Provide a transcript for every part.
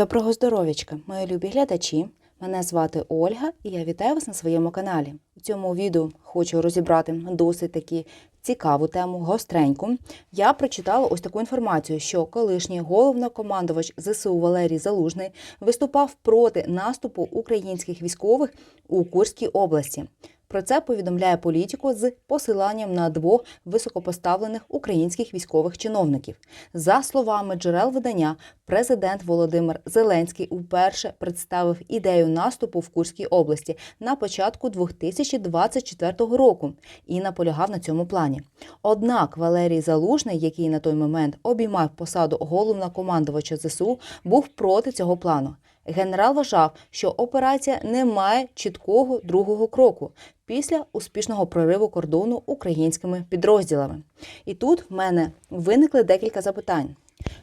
Доброго здоров'ячка, мої любі глядачі. Мене звати Ольга і я вітаю вас на своєму каналі. У цьому відео хочу розібрати досить таки цікаву тему, гостреньку. Я прочитала ось таку інформацію, що колишній головнокомандувач ЗСУ Валерій Залужний виступав проти наступу українських військових у Курській області. Про це повідомляє політико з посиланням на двох високопоставлених українських військових чиновників. За словами джерел видання, президент Володимир Зеленський уперше представив ідею наступу в Курській області на початку 2024 року і наполягав на цьому плані. Однак Валерій Залужний, який на той момент обіймав посаду головнокомандувача ЗСУ, був проти цього плану. Генерал вважав, що операція не має чіткого другого кроку після успішного прориву кордону українськими підрозділами. І тут в мене виникли декілька запитань.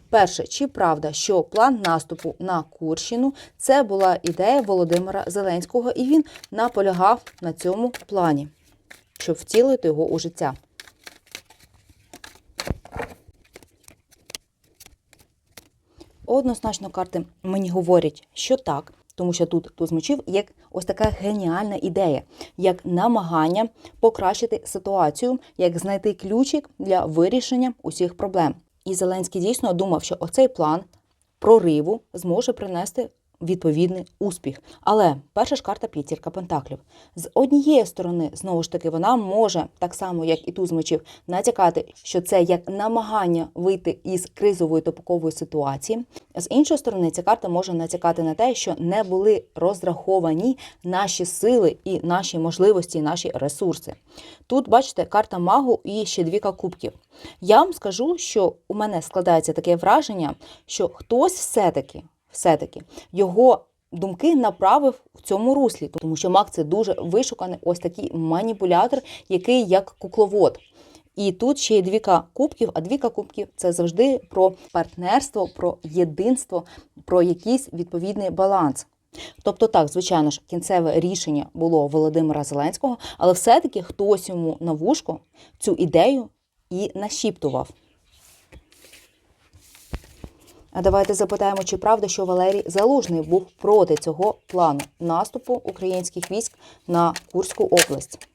Перше, чи правда, що план наступу на Курщину це була ідея Володимира Зеленського, і він наполягав на цьому плані, щоб втілити його у життя. Однозначно карти мені говорять, що так, тому що тут туз мечів як ось така геніальна ідея, як намагання покращити ситуацію, як знайти ключик для вирішення усіх проблем. І Зеленський дійсно думав, що оцей план прориву зможе принести відповідний успіх. Але перша ж карта п'ятірка пентаклів. З однієї сторони, знову ж таки, вона може, так само як і туз мечів, натякати, що це як намагання вийти із кризової топкової ситуації. З іншої сторони, ця карта може натякати на те, що не були розраховані наші сили і наші можливості, і наші ресурси. Тут, бачите, карта магу і ще двіка кубків. Я вам скажу, що у мене складається таке враження, що хтось все-таки все-таки його думки направив в цьому руслі, тому що маг це дуже вишуканий ось такий маніпулятор, який як кукловод. І тут ще є двіка кубків, а двіка кубків це завжди про партнерство, про єдинство, про якийсь відповідний баланс. Тобто, так, звичайно ж, кінцеве рішення було Володимира Зеленського, але все-таки хтось йому на вушко цю ідею і нашіптував. А давайте запитаємо, чи правда, що Валерій Залужний був проти цього плану наступу українських військ на Курську область.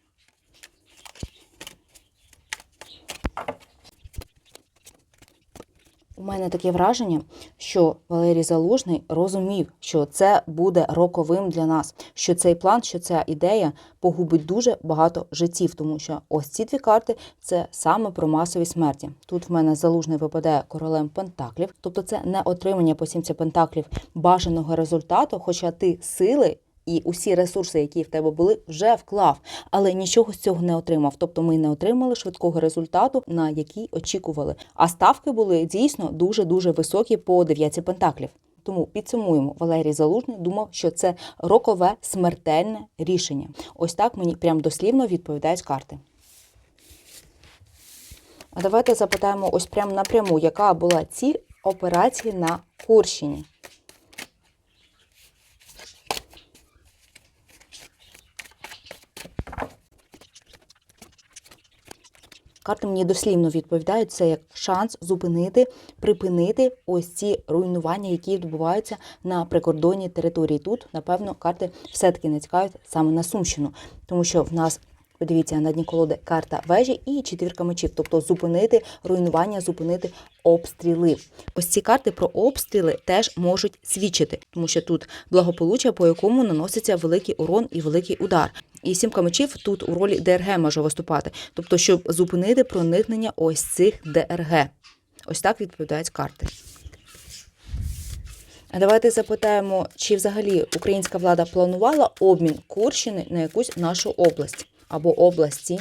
У мене таке враження, що Валерій Залужний розумів, що це буде роковим для нас, що цей план, що ця ідея погубить дуже багато життів, тому що ось ці дві карти це саме про масові смерті. Тут в мене залужний випадає королем пентаклів, тобто це не отримання по сімці пентаклів бажаного результату, хоча ти сили. І усі ресурси, які в тебе були, вже вклав, але нічого з цього не отримав. Тобто ми не отримали швидкого результату, на який очікували. А ставки були дійсно дуже дуже високі по дев'ятці пентаклів. Тому підсумуємо, Валерій Залужний думав, що це рокове смертельне рішення. Ось так мені прям дослівно відповідають карти. А давайте запитаємо ось прямо напряму, яка була ціль операції на Курщині. Карти мені дослівно відповідають, це як шанс зупинити, припинити ось ці руйнування, які відбуваються на прикордонній території. Тут, напевно, карти все-таки не цікавлять саме на Сумщину, тому що в нас. Подивіться на дні колоди карта вежі і четвірка мечів, тобто зупинити руйнування, зупинити обстріли. Ось ці карти про обстріли теж можуть свідчити, тому що тут благополуччя, по якому наноситься великий урон і великий удар. І сімка мечів тут у ролі ДРГ може виступати, тобто, щоб зупинити проникнення ось цих ДРГ. Ось так відповідають карти. Давайте запитаємо, чи взагалі українська влада планувала обмін Курщини на якусь нашу область або області.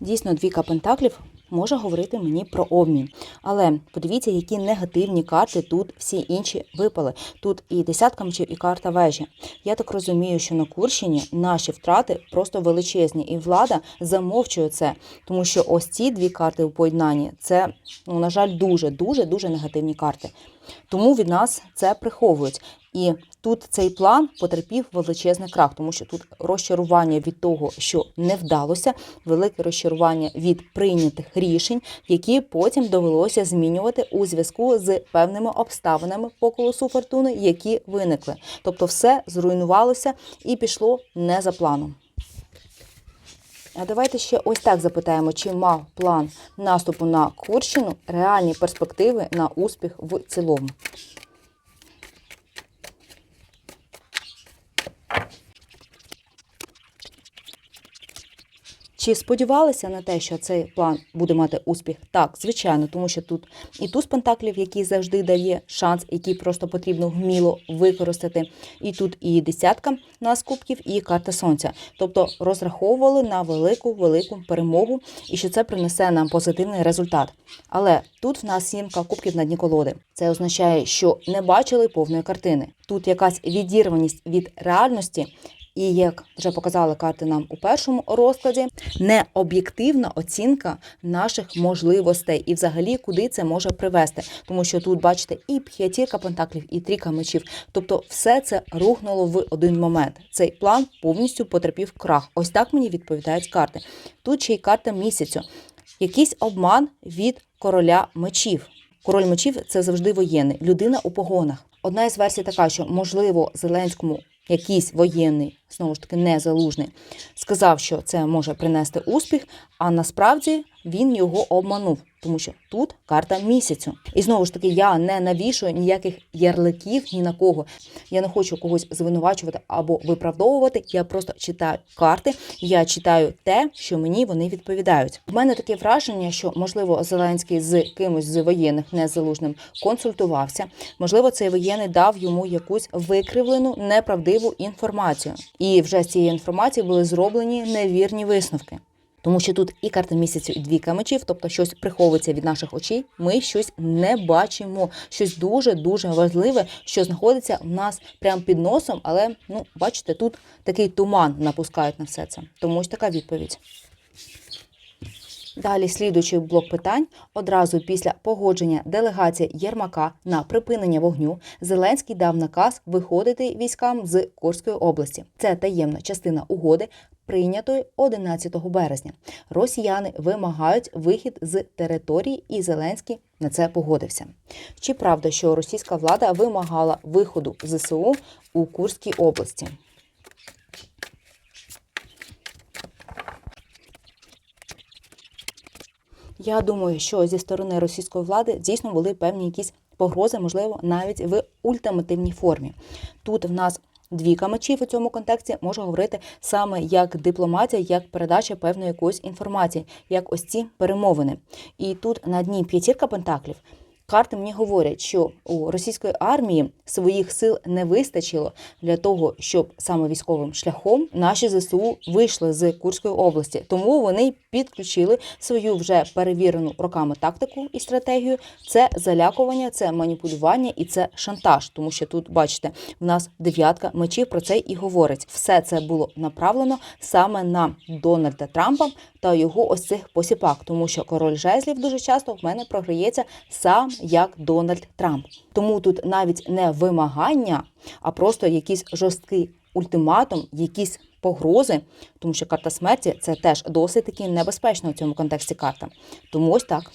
Дійсно, двійка пентаклів може говорити мені про обмін. Але подивіться, які негативні карти тут всі інші випали. Тут і десятка мечів, і карта вежі. Я так розумію, що на Курщині наші втрати просто величезні, і влада замовчує це, тому що ось ці дві карти у поєднанні це, ну, на жаль, дуже, дуже, дуже негативні карти. Тому від нас це приховують. І Тут цей план потерпів величезний крах, тому що тут розчарування від того, що не вдалося, велике розчарування від прийнятих рішень, які потім довелося змінювати у зв'язку з певними обставинами по колесу фортуни, які виникли. Тобто, все зруйнувалося і пішло не за планом. А давайте ще ось так запитаємо, чи мав план наступу на Курщину реальні перспективи на успіх в цілому. Чи сподівалися на те, що цей план буде мати успіх? Так, звичайно, тому що тут і туз пентаклів, який завжди дає шанс, який просто потрібно вміло використати. І тут і десятка нас кубків, і карта сонця. Тобто розраховували на велику велику перемогу і що це принесе нам позитивний результат. Але тут в нас сімка кубків на дні колоди. Це означає, що не бачили повної картини. Тут якась відірваність від реальності. І як вже показали карти нам у першому розкладі, необ'єктивна оцінка наших можливостей і взагалі куди це може привести. Тому що тут, бачите, і п'ятірка пентаклів, і трійка мечів. Тобто, все це рухнуло в один момент. Цей план повністю потерпів крах. Ось так мені відповідають карти. Тут ще й карта місяцю. Якийсь обман від короля мечів. Король мечів це завжди воєнний, людина у погонах. Одна із версій така, що можливо Зеленському якийсь воєнний, знову ж таки, незалужний, сказав, що це може принести успіх, а насправді він його обманув, тому що тут карта місяцю. І знову ж таки, я не навішую ніяких ярликів ні на кого. Я не хочу когось звинувачувати або виправдовувати. Я просто читаю карти, я читаю те, що мені вони відповідають. У мене таке враження, що можливо Зеленський з кимось з воєнних незалужним консультувався. Можливо, цей воєнний дав йому якусь викривлену неправдиву інформацію, і вже з цієї інформації були зроблені невірні висновки. Тому що тут і карта місяцю, і двійка мечів, тобто щось приховується від наших очей. Ми щось не бачимо, щось дуже дуже важливе, що знаходиться в нас прямо під носом. Але ну, бачите, тут такий туман напускають на все це. Тому ось така відповідь. Далі слідуючий блок питань. Одразу після погодження делегації Єрмака на припинення вогню Зеленський дав наказ виходити військам з Курської області. Це таємна частина угоди, прийнятої 11 березня. Росіяни вимагають вихід з території, і Зеленський на це погодився. Чи правда, що російська влада вимагала виходу ЗСУ у Курській області? Я думаю, що зі сторони російської влади дійсно були певні якісь погрози, можливо, навіть в ультимативній формі. Тут в нас двійка мечів у цьому контексті може говорити саме як дипломатія, як передача певної якоїсь інформації, як ось ці перемовини. І тут на дні п'ятірка пентаклів. Карти мені говорять, що у російської армії своїх сил не вистачило для того, щоб саме військовим шляхом наші ЗСУ вийшли з Курської області. Тому вони підключили свою вже перевірену роками тактику і стратегію. Це залякування, це маніпулювання і це шантаж. Тому що тут, бачите, в нас дев'ятка мечів про це і говорить. Все це було направлено саме на Дональда Трампа та його ось цих посіпак, тому що король жезлів дуже часто в мене програється сам як Дональд Трамп. Тому тут навіть не вимагання, а просто якийсь жорсткий ультиматум, якісь погрози, тому що карта смерті це теж досить таки небезпечна у цьому контексті карта. Тому ось так.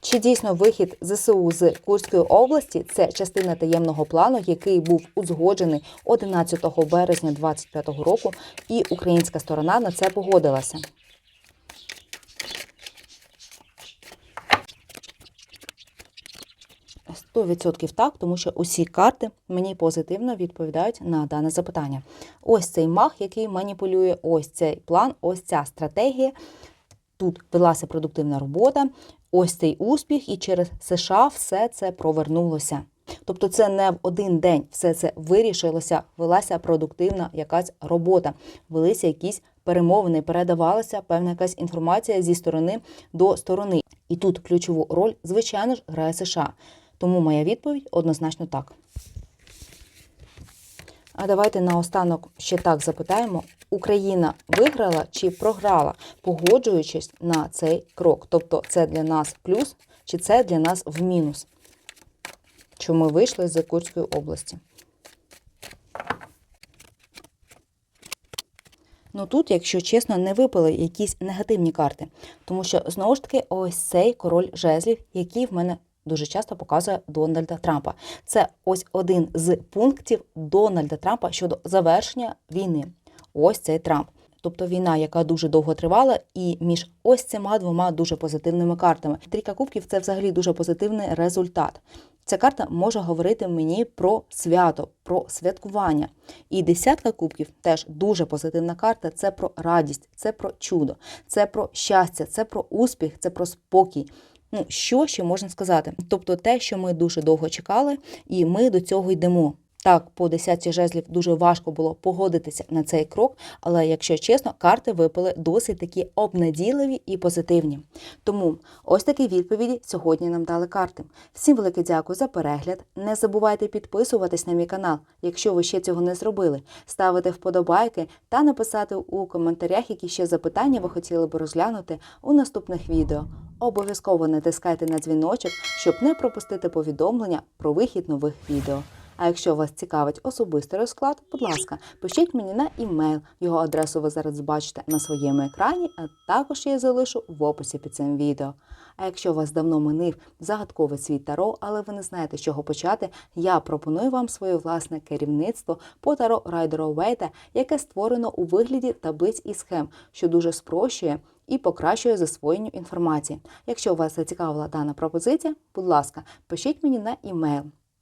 Чи дійсно вихід ЗСУ з Курської області це частина таємного плану, який був узгоджений 11 березня 2025 року, і українська сторона на це погодилася? Сто відсотків так, тому що усі карти мені позитивно відповідають на дане запитання. Ось цей мах, який маніпулює, ось цей план, ось ця стратегія. Тут велася продуктивна робота, ось цей успіх, і через США все це провернулося. Тобто, це не в один день все це вирішилося, велася продуктивна якась робота, велися якісь перемовини, передавалася певна якась інформація зі сторони до сторони. І тут ключову роль, звичайно ж, грає США. Тому моя відповідь однозначно так. А давайте наостанок ще так запитаємо: Україна виграла чи програла, погоджуючись на цей крок? Тобто, це для нас плюс, чи це для нас в мінус? що ми вийшли з Курської області. Ну тут, якщо чесно, не випали якісь негативні карти, тому що знову ж таки ось цей король жезлів, який в мене дуже часто показує Дональда Трампа. Це ось один з пунктів Дональда Трампа щодо завершення війни. Ось цей Трамп. Тобто війна, яка дуже довго тривала, і між ось цими двома дуже позитивними картами. Трійка кубків це взагалі дуже позитивний результат. Ця карта може говорити мені про свято, про святкування. І десятка кубків теж дуже позитивна карта. Це про радість, це про чудо, це про щастя, це про успіх, це про спокій. Ну, що ще можна сказати? Тобто те, що ми дуже довго чекали, і ми до цього йдемо. Так, по десятці жезлів дуже важко було погодитися на цей крок, але якщо чесно, карти випали досить такі обнадійливі і позитивні. Тому ось такі відповіді сьогодні нам дали карти. Всім велике дякую за перегляд. Не забувайте підписуватись на мій канал, якщо ви ще цього не зробили, ставити вподобайки та написати у коментарях, які ще запитання ви хотіли б розглянути у наступних відео. Обов'язково натискайте на дзвіночок, щоб не пропустити повідомлення про вихід нових відео. А якщо вас цікавить особистий розклад, будь ласка, пишіть мені на імейл. Його адресу ви зараз бачите на своєму екрані, а також я залишу в описі під цим відео. А якщо вас давно минив загадковий світ Таро, але ви не знаєте, з чого почати, я пропоную вам своє власне керівництво по Таро Райдера Вейта, яке створено у вигляді таблиць і схем, що дуже спрощує і покращує засвоєння інформації. Якщо вас зацікавила дана пропозиція, будь ласка, пишіть мені на імейл.